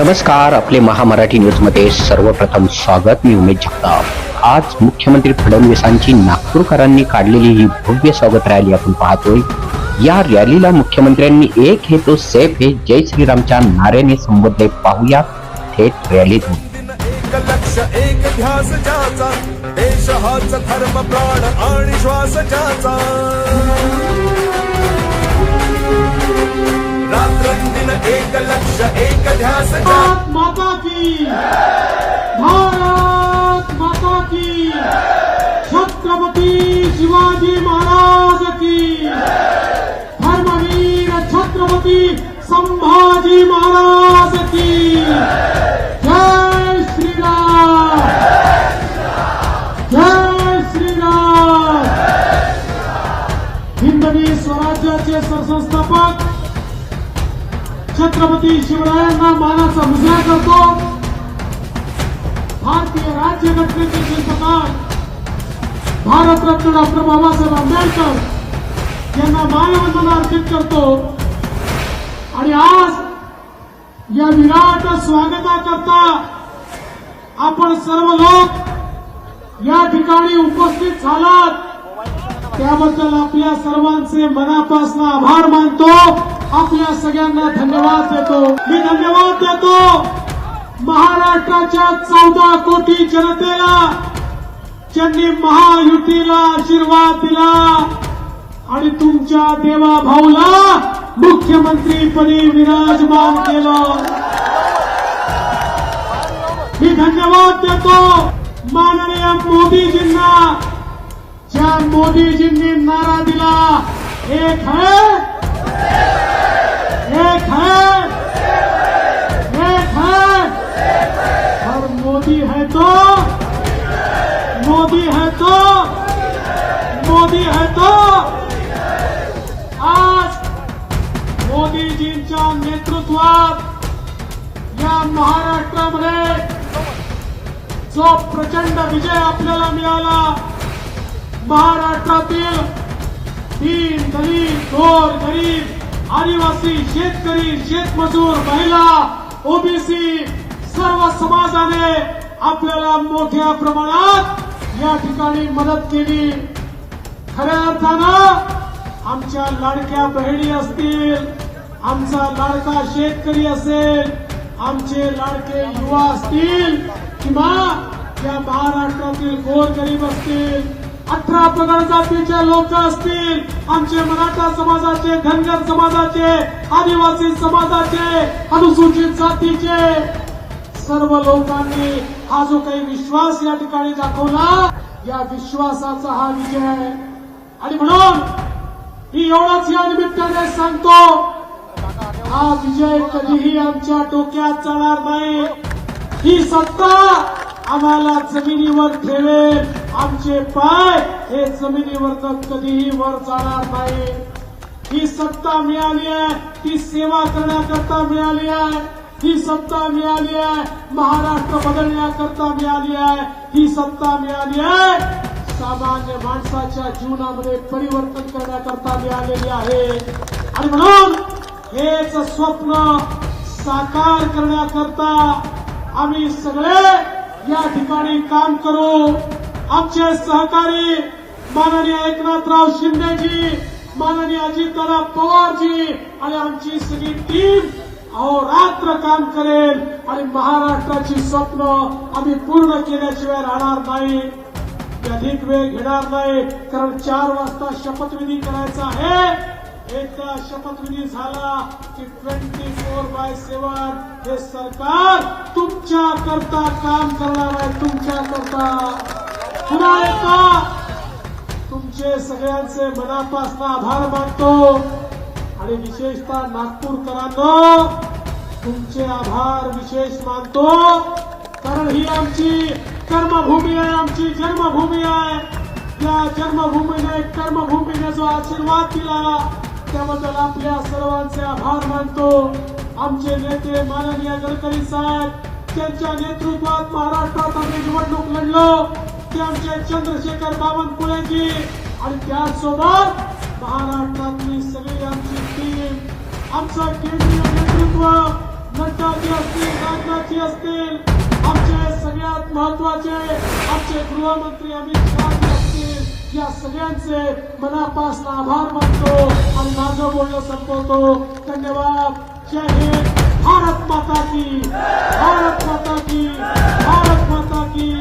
नमस्कार आपले महामराठी न्यूजमध्ये सर्वप्रथम स्वागत. मी उमेश जगताप. आज मुख्यमंत्री फडणवीसांची नागपूरकरांनी काढलेली ही भव्य स्वागत रॅली आपण पाहतोय. या रॅलीला मुख्यमंत्र्यांनी एक हे तो सेफ हे जय श्रीरामच्या नाऱ्याने संबोधले. पाहूया थेट रॅलीतून. एक लक्ष एक ध्यास देश हाच धर्म प्राण आणि श्वास एक लक्ष एक ध्यास भारत माता की। भारत माता की। छत्रपती शिवाजी महाराज की। धर्मवीर छत्रपती संभाजी छत्रपती शिवरायांना मानाचा मुजरा करतो. भारतीय राज्यघटनेचे शिल्पकार भारतरत्न डॉक्टर बाबासाहेब आंबेडकर यांना मानवंदना अर्पित करतो. आणि आज या विराट स्वागताकरता आपण सर्व लोक या ठिकाणी उपस्थित झालात. त्याबद्दल आपल्या सर्वांचे मनापासून आभार मानतो. आपल्या सगळ्यांना धन्यवाद देतो. मी धन्यवाद देतो महाराष्ट्राच्या चौदा कोटी जनतेला ज्यांनी महायुतीला आशीर्वाद दिला. आणि तुमच्या देवा भाऊला मुख्यमंत्रीपदी विराजमान केलं. मी धन्यवाद देतो माननीय मोदीजींना. ज्या मोदीजींनी नारा दिला एक है मोदी है तो। आज मोदीजींच्या नेतृत्वात या महाराष्ट्रामध्ये जो प्रचंड विजय आपल्याला मिळाला महाराष्ट्रातील तीन दलित थोर गरीब आदिवासी शेतकरी शेतमजूर महिला ओबीसी सर्व समाजाने आपल्याला मोठ्या प्रमाणात या ठिकाणी मदत केली. खऱ्या अर्थानं आमच्या लाडक्या बहिणी असतील आमचा लाडका शेतकरी असेल आमचे लाडके युवा असतील किंवा या महाराष्ट्रातील गोरगरीब असतील अठरा पगार जातीचे लोक असतील आमचे मराठा समाजाचे धनगर समाजाचे आदिवासी समाजाचे अनुसूचित जातीचे सर्व लोकांनी हा जो काही विश्वास या ठिकाणी दाखवला या विश्वासाचा हा विजय आहे. आणि म्हणून मी एवढंच या निमित्ताने सांगतो हा विजय कधीही आमच्या डोक्यात जाणार नाही. ही सत्ता आम्हाला जमिनीवर ठेवेल. आमचे पाय हे जमिनीवर कधीही वर जाणार नाही. ही सत्ता मिळाली आहे ती सेवा करण्याकरता मिळाली आहे. ही सत्ता मिळाली आहे महाराष्ट्र बदलण्याकरता मिळाली आहे. ही सत्ता मिळाली आहे सामान्य माणसाच्या जीवनामध्ये परिवर्तन करण्याकरता मिळालेली आहे. आणि म्हणून हेच स्वप्न साकार करण्याकरता आम्ही सगळे या ठिकाणी काम करू. आमचे सहकारी माननीय एकनाथराव शिंदेजी माननीय अजितदादा पवारजी आणि आमची सगळी टीम अहोरात्र काम करेल. आणि महाराष्ट्राची स्वप्न आम्ही पूर्ण केल्याशिवाय राहणार नाही. अधिक वेळ घेणार नाही कारण चार वाजता शपथविधी करायचा आहे. एकदा शपथविधी झाला की ट्वेंटी फोर बाय सेवन हे सरकार तुमच्या करता काम करणार आहे तुमच्या करता. पुन्हा एकदा तुमचे सगळ्यांचे मनापासून आभार मानतो. आणि विशेषतः नागपूरकरांनो तुमचे आभार विशेष मानतो. कारण ही आमची कर्मभूमी आहे आमची जन्मभूमी आहे. या जन्मभूमीने कर्मभूमीने जो आशीर्वाद दिला त्याबद्दल आपल्या सर्वांचे आभार मानतो. आमचे नेते माननीय गडकरी साहेब त्यांच्या नेतृत्वात महाराष्ट्रात आम्ही निवडणूक लढलो. ते आमचे चंद्रशेखर बावनकुळेजी आणि त्यासोबत महाराष्ट्रातली सगळी आमची टीम आमचं केंद्रीय नेतृत्व नड्डाजी असतील राजनाथजी असतील आमचे सगळ्यात महत्त्वाचे आमचे गृहमंत्री अमित शहा असतील या सगळ्यांचे मनापासून आभार मानतो आणि माझं बोलणं संपवतो. धन्यवाद. जय हिंद. भारत माता की. भारत माता की. भारत माता की.